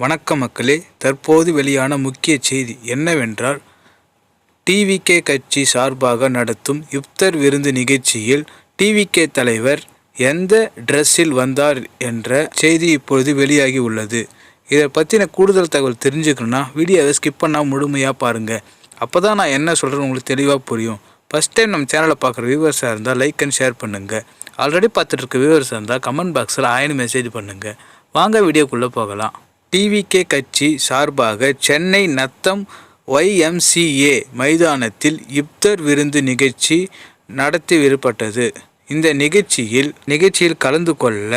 வணக்கம் மக்களே தற்போது வெளியான முக்கிய செய்தி என்னவென்றால் டிவிகே கட்சி சார்பாக நடத்தும் இப்தர் விருந்து நிகழ்ச்சியில் டிவிகே தலைவர் எந்த ட்ரெஸ்ஸில் வந்தார் என்ற செய்தி இப்பொழுது வெளியாகி உள்ளது. இதை பற்றின கூடுதல் தகவல் தெரிஞ்சுக்கணுன்னா வீடியோவை ஸ்கிப் பண்ணால் முழுமையாக பாருங்கள் அப்போ தான் நான் என்ன சொல்கிறேன்னு உங்களுக்கு தெளிவாக புரியும். ஃபஸ்ட் டைம் நம்ம சேனலை பார்க்குற வியூவர்ஸாக இருந்தால் லைக் அண்ட் ஷேர் பண்ணுங்கள் ஆல்ரெடி பார்த்துட்டு இருக்க வியூவர்ஸாக இருந்தால் கமெண்ட் பாக்ஸில் ஆயின்னு மெசேஜ் பண்ணுங்கள் வாங்க வீடியோக்குள்ளே போகலாம். டிவிகே கட்சி சார்பாக சென்னை நத்தம் ஒய்எம்சிஏ மைதானத்தில் இப்தர் விருந்து நிகழ்ச்சி நடத்திவிடப்பட்டது இந்த நிகழ்ச்சியில் நிகழ்ச்சியில் கலந்து கொள்ள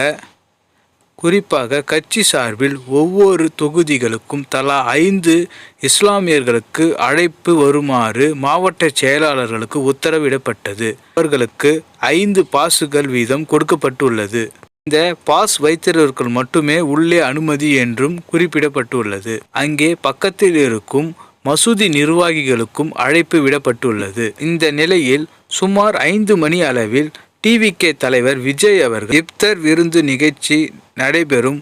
குறிப்பாக கட்சி சார்பில் ஒவ்வொரு தொகுதிகளுக்கும் தலா ஐந்து இஸ்லாமியர்களுக்கு அழைப்பு வருமாறு மாவட்ட செயலாளர்களுக்கு உத்தரவிடப்பட்டது. அவர்களுக்கு ஐந்து பாசுகள் வீதம் கொடுக்கப்பட்டுள்ளது. இந்த பாஸ் வைத்திருவர்கள் மட்டுமே உள்ளே அனுமதி என்றும் குறிப்பிடப்பட்டுள்ளது. அங்கே பக்கத்தில் இருக்கும் மசூதி நிர்வாகிகளுக்கும் அழைப்பு விடப்பட்டுள்ளது. இந்த நிலையில் சுமார் ஐந்து மணி அளவில் டிவிகே தலைவர் விஜய் அவர்கள் இப்தர் விருந்து நிகழ்ச்சி நடைபெறும்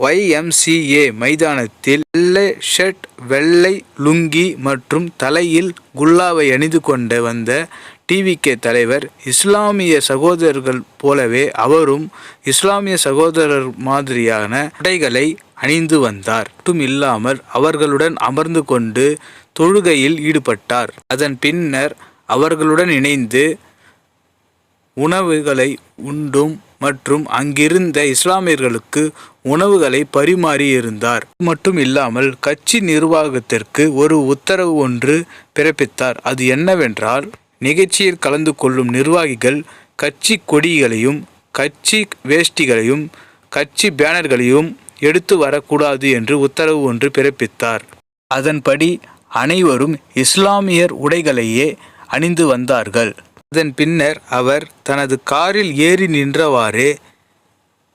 ஒய்எம்சிஏ மைதானத்தில் வெள்ளை ஷர்ட் வெள்ளை லுங்கி மற்றும் தலையில் குல்லாவை அணிந்து கொண்டு வந்த டிவிகே தலைவர் இஸ்லாமிய சகோதரர்கள் போலவே அவரும் இஸ்லாமிய சகோதரர் மாதிரியான உடைகளை அணிந்து வந்தார். மட்டும் இல்லாமல் அவர்களுடன் அமர்ந்து கொண்டு தொழுகையில் ஈடுபட்டார். அதன் பின்னர் அவர்களுடன் இணைந்து உணவுகளை உண்டும் மற்றும் அங்கிருந்த இஸ்லாமியர்களுக்கு உணவுகளை பரிமாறியிருந்தார். மட்டும் இல்லாமல் கட்சி நிர்வாகத்திற்கு ஒரு உத்தரவு ஒன்று பிறப்பித்தார். அது என்னவென்றால் நிகழ்ச்சியில் கலந்து கொள்ளும் நிர்வாகிகள் கட்சி கொடிகளையும் கட்சி வேஷ்டிகளையும் கட்சி பேனர்களையும் எடுத்து வரக்கூடாது என்று உத்தரவு ஒன்று பிறப்பித்தார். அதன்படி அனைவரும் இஸ்லாமியர் உடைகளையே அணிந்து வந்தார்கள். அதன் பின்னர் அவர் தனது காரில் ஏறி நின்றவாறே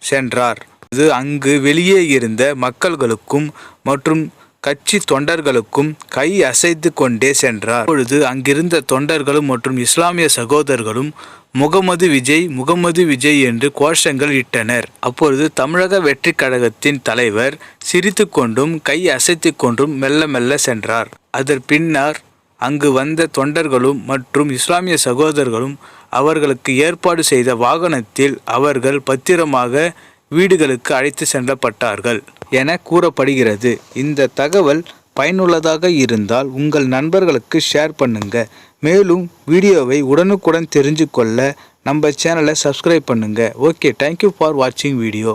சென்றார். இது அங்கு வெளியே இருந்த மக்கள்களுக்கும் மற்றும் கட்சி தொண்டர்களுக்கும் கை அசைத்து கொண்டே சென்றார். அப்பொழுது அங்கிருந்த தொண்டர்களும் மற்றும் இஸ்லாமிய சகோதரர்களும் முகமது விஜய் முகமது விஜய் என்று கோஷங்கள் இட்டனர். அப்பொழுது தமிழக வெற்றி கழகத்தின் தலைவர் சிரித்து கொண்டும் கை அசைத்து கொண்டும் மெல்ல மெல்ல சென்றார். அதன் பின்னர் அங்கு வந்த தொண்டர்களும் மற்றும் இஸ்லாமிய சகோதரர்களும் அவர்களுக்கு ஏற்பாடு செய்த வாகனத்தில் அவர்கள் பத்திரமாக வீடுகளுக்கு அழைத்து செல்லப்பட்டார்கள் என கூறப்படுகிறது. இந்த தகவல் பயனுள்ளதாக இருந்தால் உங்கள் நண்பர்களுக்கு ஷேர் பண்ணுங்க. மேலும் வீடியோவை உடனுக்குடன் தெரிஞ்சு கொள்ள நம்ம சேனலை சப்ஸ்கிரைப் பண்ணுங்க. ஓகே தேங்க்யூ ஃபார் வாட்சிங் வீடியோ